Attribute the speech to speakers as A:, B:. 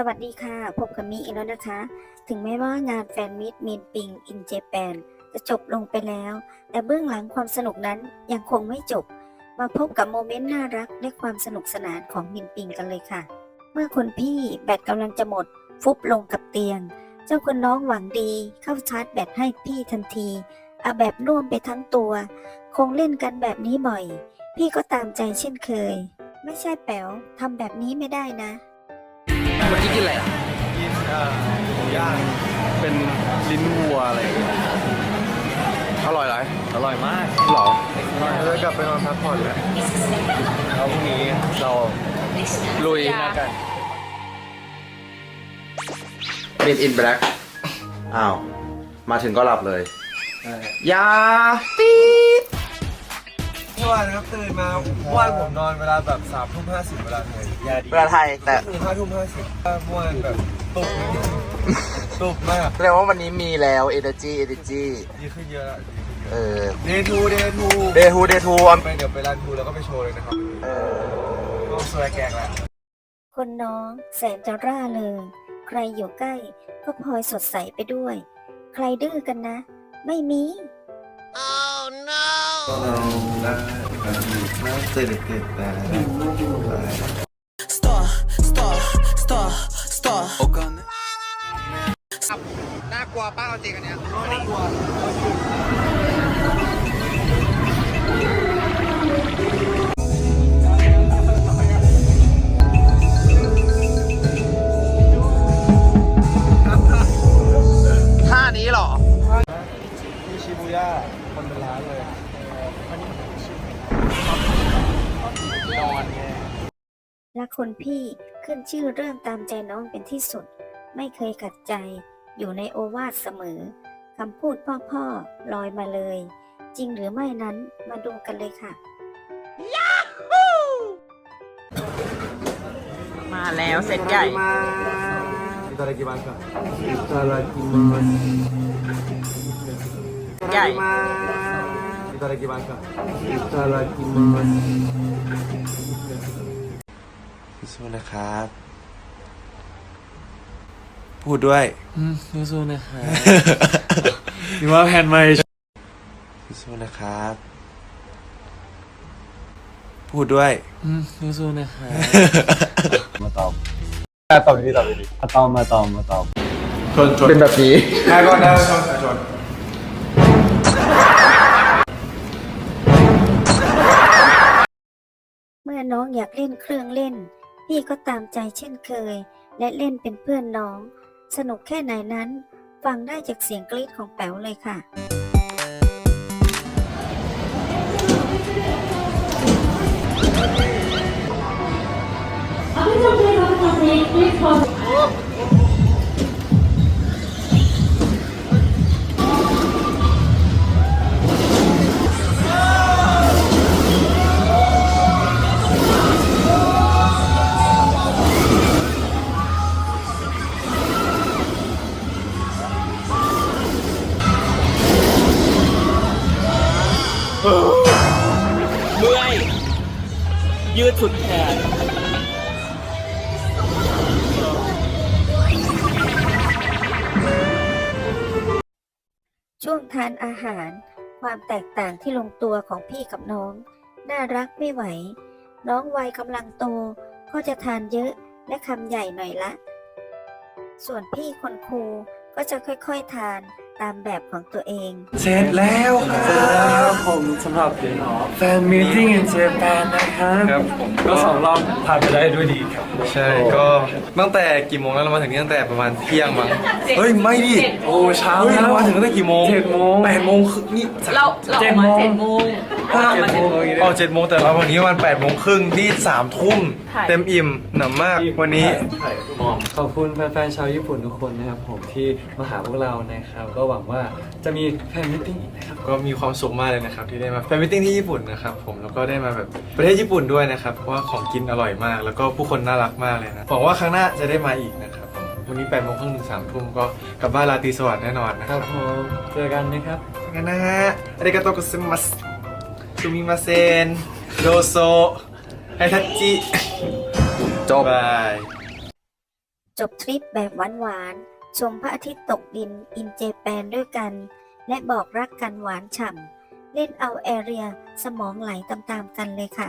A: สวัสดีค่ะ พบกับมิอีกแล้วนะคะ ถึงแม้ว่างานแฟนมิตมีนปิงอินเจแปนจะจบลงไปแล้ว แต่เบื้องหลังความสนุกนั้นยังคงไม่จบ มาพบกับโมเมนต์น่ารักและความสนุกสนานของมินปิงกันเลยค่ะ เมื่อคนพี่แบตกำลังจะหมด ฟุบลงกับเตียง เจ้าคนน้องหวังดี เข้าชาร์จแบตให้พี่ทันทีเอาแบบน่วมไปทั้งตัว คงเล่นกันแบบนี้บ่อย พี่ก็ตามใจเช่นเคย ไม่ใช่แป๋วทำแบบนี้ไม่ได้นะ
B: เมื่อกี้กินอะไรอะ
C: กินเอ่อหมูย่าง
B: เป็นลิ้นวัวอะไรอย่างเงี้ยอร่อยไหม
C: อร่อยมาก
B: หรอ
C: เราจะกลับไปนอนพักผ่อนแล้วแล้วพรุ่งนี้เรา
B: ลุยกันบินอินแบล็กอ้าว มาถึงก็หลับเลย ยาตีด
C: เมื่อวานนะครับตื่นมาเมื่อวานผมนอนเวลาแบบสามทุ่มห้าสิบเวลาไทยยาดี
B: เวลาไทยแต่
C: คือห้าทุ่มห้าสิบเมื่อวานแบบตุกตุกมาก
B: แสดงว่าวันนี้มีแล้ว energy energy
C: ดีขึ้นเยอะละดีขึ้นเย
B: เอ
C: อะ
B: อ
C: เดทูเดทู
B: เดทูเดทู
C: ไปเดี๋ยวไปร้านทูแล้วก็ไปโชว์เลยนะครับ
B: เออ
C: ก็สวยแกงแล้ว
A: คนน้องแสนจะร่าเริงใครอยู่ใกล้ก็พลอยสดใสไปด้วย ใครดื้อกันนะ ไม่มี
D: Star, star, star, star.
B: น่ากลัวป้าจริงอันเนี้ยน่ากลัวท่านี้เหรอ
C: มีชิบูย่าคนเป็นร้านเลย
A: และคนพี่ขึ้นชื่อเรื่องตามใจน้องเป็นที่สุด ไม่เคยขัดใจ อยู่ในโอวาทเสมอคำพูดพ่อๆลอยมาเลย จริงหรือไม่นั้นมาดูกันเลยค่ะ
E: มาแล้วเสร็จใหญ่
C: いただきますいただきます
E: ใหญ่
C: いただきますいただきます
F: สู้ๆนะครับ พูดด้วย
G: อืมสู้ๆนะครับ หรือว่าแผนใหม่
F: สู้ๆนะครับ พูดด้วย
G: อืมสู้ๆนะครับ
C: มาตอบตอบดีตอบดี
G: มาตอมมาตอมมาตอม
C: ชนชน
B: เป็นแบบนี้
C: ใครก่อนนะชนชน
A: มื่อน้องอยากเล่นเครื่องเล่น พี่ก็ตามใจเช่นเคย และเล่นเป็นเพื่อนน้อง สนุกแค่ไหนนั้น ฟังได้จากเสียงกรี๊ดของแป๋วเลยค่ะ
E: เยืดสุดแขน
A: ช่วงทานอาหาร ความแตกต่างที่ลงตัวของพี่กับน้อง น่ารักไม่ไหว น้องวัยกำลังโตก็จะทานเยอะและคำใหญ่หน่อยละ ส่วนพี่คนครูก็จะค่อยๆทาน ตามแบบของตัวเอง
G: เสร็จแล้วครับผมสำหรับแฟนมิทติ้งอินเจแปนนะครับ
C: ครับผม
G: ก็สองรอบผ่านไปได้ด้วยดีครับ
C: ใช่ก็ตั้งแต่กี่โมงแล้วเรามาถึงนี่ตั้งแต่ประมาณเที่ยงมั้งเฮ้ยไม่ดิ
G: โอ้เช้า
C: เฮ้ย
G: แล้ว
C: เรามาถึงตั้งแต่กี่โมง
G: เจ็ดโมง
C: แปดโมงครึ่งนี่
E: เราเราออกมาเจ็ดโมง
C: เจ็ดโมงออกเจ็ดโมงแต่เราวันนี้วันแปดโมงครึ่งนี่สามทุ่ม
E: ถ่าย
C: เต็มอิ่มหนำมากวันนี้
G: ขอบคุณแฟนๆชาวญี่ปุ่นทุกคนนะครับผมที่มาหาพวกเรานะครับ ก็หวังว่าจะมีแฟนมิทติ้งอีกนะครับ
C: ก็มีความสุขมากเลยนะครับที่ได้มาแฟนมิทติ้งที่ญี่ปุ่นนะครับผมแล้วก็ได้มาแบบประเทศญี่ปุ่นด้วยนะครับเพราะว่าของกินอร่อยมาก แล้วก็ผู้คนน่ารักมากเลยนะหวังว่าครั้งหน้าจะได้มาอีกนะครับผมวันนี้แปดโมงครึ่งถึงสามทุ่มก็กลับบ้านราตรีสวัสดิ์แน่นอนนะ
G: ค
C: ค
G: รั
C: รั
G: บบผมเจอกันนะครับ
C: งั้นนะฮะอาริกาโตกุซิมัส ซูมิมาเซนโดโซไฮทัจิ
B: จบ
C: บาย
A: จบทริปแบบหวานๆ ชมพระอาทิตย์ตกดินอินเจแปนด้วยกัน และบอกรักกันหวานฉ่ำ เล่นเอาแอเรียสมองไหลตามๆกันเลยค่ะ